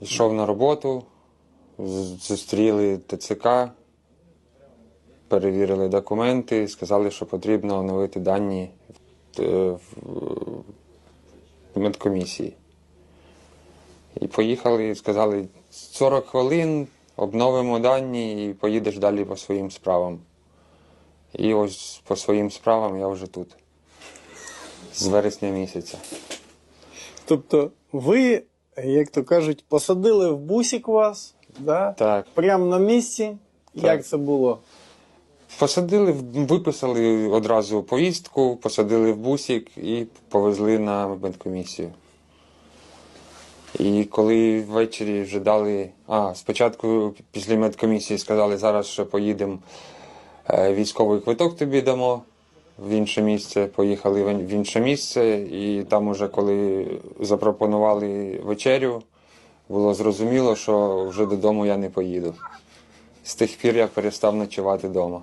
Йшов на роботу, зустріли ТЦК, перевірили документи, сказали, що потрібно оновити дані в, е, медкомісії. І поїхали, сказали, 40 хвилин, обновимо дані і поїдеш далі по своїм справам. І ось по своїм справам я вже тут. З вересня місяця. Тобто, ви, як то кажуть, посадили в бусик вас, да? Так. прямо на місці. Як це було? Посадили, виписали одразу повістку, посадили в бусик і повезли на медкомісію. І коли ввечері вже дали. А, спочатку після медкомісії сказали, зараз ще поїдемо, е, військовий квиток тобі дамо в інше місце. Поїхали в інше місце, і там уже коли запропонували вечерю, було зрозуміло, що вже додому я не поїду. З тих пір я перестав ночувати вдома.